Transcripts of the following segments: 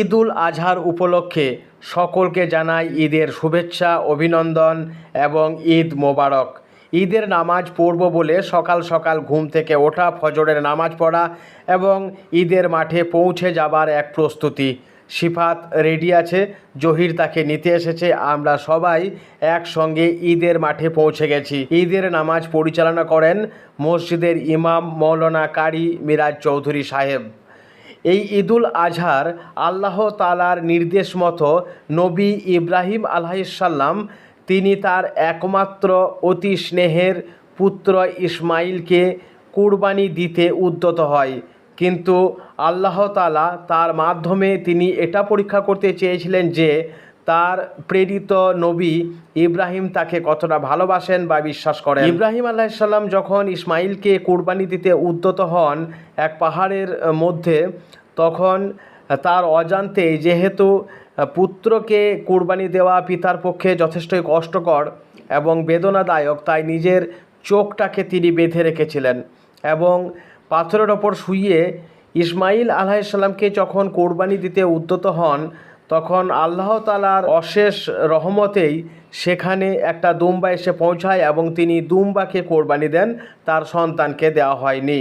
ঈদ উল আজহার উপলক্ষে সকলকে জানাই ঈদের শুভেচ্ছা, অভিনন্দন এবং ঈদ মোবারক। ঈদের নামাজ পড়ব বলে সকাল সকাল ঘুম থেকে ওঠা, ফজরের নামাজ পড়া এবং ঈদের মাঠে পৌঁছে যাবার এক প্রস্তুতি। সিফাত রেডি আছে, জহির তাকে নিতে এসেছে, আমরা সবাই একসঙ্গে ঈদের মাঠে পৌঁছে গেছি। ঈদের নামাজ পরিচালনা করেন মসজিদের ইমাম মৌলানা কারি মিরাজ চৌধুরী সাহেব। এই ঈদুল আজহার আল্লাহ তালার নির্দেশ মতো নবী ইব্রাহিম আলাইসাল্লাম তিনি তার একমাত্র অতি স্নেহের পুত্র ইসমাইলকে কুরবানি দিতে উদ্যত হয়। কিন্তু আল্লাহ তালা তার মাধ্যমে তিনি এটা পরীক্ষা করতে চেয়েছিলেন যে তার প্রেরিত নবী ইব্রাহিম তাকে কতটা ভালোবাসেন বা বিশ্বাস করেন। ইব্রাহিম আলাইসাল্লাম যখন ইসমাইলকে কোরবানি দিতে উদ্যত হন, এক পাহাড়ের মধ্যে তখন তার অজান্তে যেহেতু পুত্রকে কোরবানি দেওয়া পিতার পক্ষে যথেষ্টই কষ্টকর এবং বেদনাদায়ক, তাই নিজের চোখটাকে তিনি বেঁধে রেখেছিলেন এবং পাথরের ওপর শুইয়ে ইসমাইল আলাইসাল্লামকে যখন কোরবানি দিতে উদ্যত হন, তখন আল্লাহ তালার অশেষ রহমতেই সেখানে একটা দুম্বা এসে পৌঁছায় এবং তিনি দুম্বাকে কোরবানি দেন, তার সন্তানকে দেওয়া হয়নি।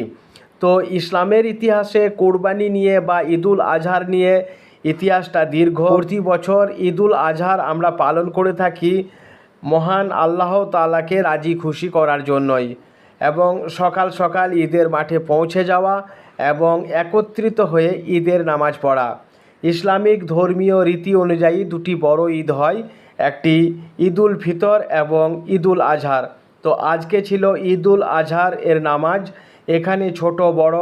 তো ইসলামের ইতিহাসে কোরবানি নিয়ে বা ঈদুল আজহার নিয়ে ইতিহাসটা দীর্ঘ। প্রতি বছর ঈদুল আজহার আমরা পালন করে থাকি মহান আল্লাহ তালাকে রাজি খুশি করার জন্যই এবং সকাল সকাল ঈদের মাঠে পৌঁছে যাওয়া এবং একত্রিত হয়ে ঈদের নামাজ পড়া। ইসলামিক ধর্মীয় রীতি অনুযায়ী দুটি বড় ঈদ হয়, একটি ঈদুল ফিতর এবং ঈদুল আজহার। তো আজকে ছিল ঈদুল আজহার এর নামাজ এখানে ছোট, বড়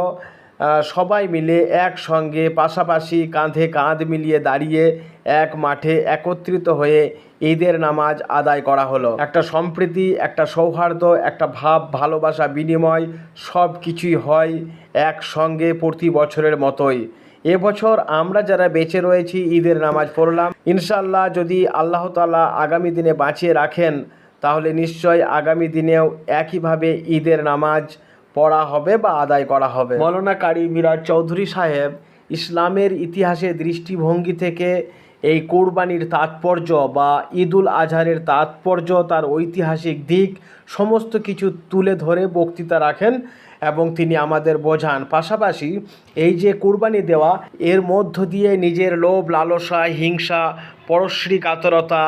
সবাই মিলে একসঙ্গে পাশাপাশি কাঁধে কাঁধ মিলিয়ে দাঁড়িয়ে এক মাঠে একত্রিত হয়ে ঈদের নামাজ আদায় করা হলো। একটা সম্প্রীতি, একটা সৌহার্দ্য, একটা ভাব, ভালোবাসা, বিনিময় সব কিছুই হয় একসঙ্গে প্রতি বছরের মতোই। এবছর আমরা যারা বেঁচে রয়েছি, ঈদের নামাজ পড়লাম ইনশাল্লাহ যদি আল্লাহ তাআলা আগামী দিনে বাঁচিয়ে রাখেন, তাহলে নিশ্চয় আগামী দিনেও একইভাবে ঈদের নামাজ পড়া হবে বা আদায় করা হবে। মৌলানা কারি মিরাজ চৌধুরী সাহেব ইসলামের ইতিহাসে দৃষ্টিভঙ্গি থেকে এই কোরবানির তাৎপর্য বা ঈদুল আজহারের তাৎপর্য তার ঐতিহাসিক দিক সমস্ত কিছু তুলে ধরে বক্তৃতা রাখেন এবং তিনি আমাদের বোঝান। পাশাপাশি এই যে কোরবানি দেওয়া, এর মধ্য দিয়ে নিজের লোভ, লালসা, হিংসা, পরশ্রী, কাতরতা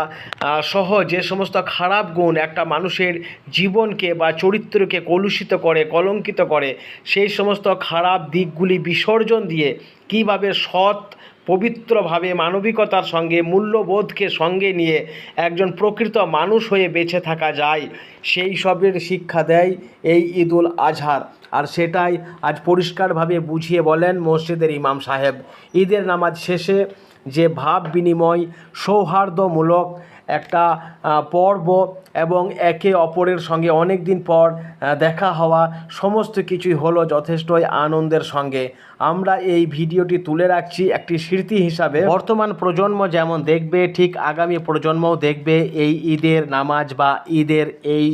সহ যে সমস্ত খারাপ গুণ একটা মানুষের জীবনকে বা চরিত্রকে কলুষিত করে, কলঙ্কিত করে, সেই সমস্ত খারাপ দিকগুলি বিসর্জন দিয়ে কীভাবে সৎ পবিত্রভাবে মানবিকতার সঙ্গে, মূল্যবোধকে সঙ্গে নিয়ে একজন প্রকৃত মানুষ হয়ে বেঁচে থাকা যায়। সেই সবের শিক্ষা দেয় এই ঈদুল আজহার। আর সেটাই আজ পরিষ্কারভাবে বুঝিয়ে বলেন মসজিদের ইমাম সাহেব। ঈদের নামাজ শেষে যে ভাব বিনিময় সৌহার্দ্যমূলক একটা পর্ব এবং একে অপরের সঙ্গে অনেক দিন পর দেখা হওয়া সমস্ত কিছুই হলো যথেষ্টই আনন্দের সঙ্গে। আমরা এই ভিডিওটি তুলে রাখছি একটি স্মৃতি হিসাবে। বর্তমান প্রজন্ম যেমন দেখবে, ঠিক আগামী প্রজন্মও দেখবে এই ঈদের নামাজ বা ঈদের এই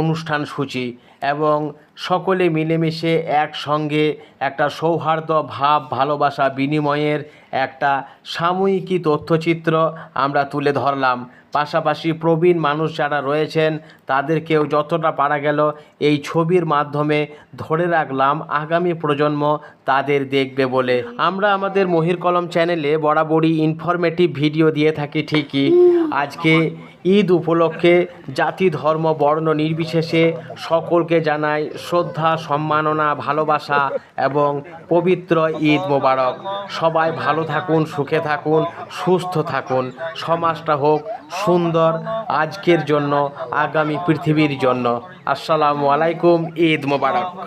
অনুষ্ঠান সূচি। এবং সকলে মিলেমিশে একসঙ্গে একটা সৌহার্দ্য ভাব, ভালোবাসা বিনিময়ের একটা সাময়িকী তথ্যচিত্র আমরা তুলে ধরলাম। পাশাপাশি প্রবীণ মানুষ যারা রয়েছেন, তাদেরকেও যতটা পারা গেল এই ছবির মাধ্যমে ধরে রাখলাম, আগামী প্রজন্ম তাদের দেখবে বলে। আমরা আমাদের মহির কলম চ্যানেলে বরাবরই ইনফরমেটিভ ভিডিও দিয়ে থাকি ঠিকই। আজকে ঈদ উপলক্ষে জাতি, ধর্ম, বর্ণ নির্বিশেষে সকলকে জানাই শ্রদ্ধা, সম্মাননা, ভালোবাসা এবং পবিত্র ঈদ মোবারক। সবাই ভালো থাকুন, সুখে থাকুন, সুস্থ থাকুন। সমাজটা হোক সুন্দর আজকের জন্য, আগামী পৃথিবীর জন্য। আসসালামু আলাইকুম, ঈদ মোবারক।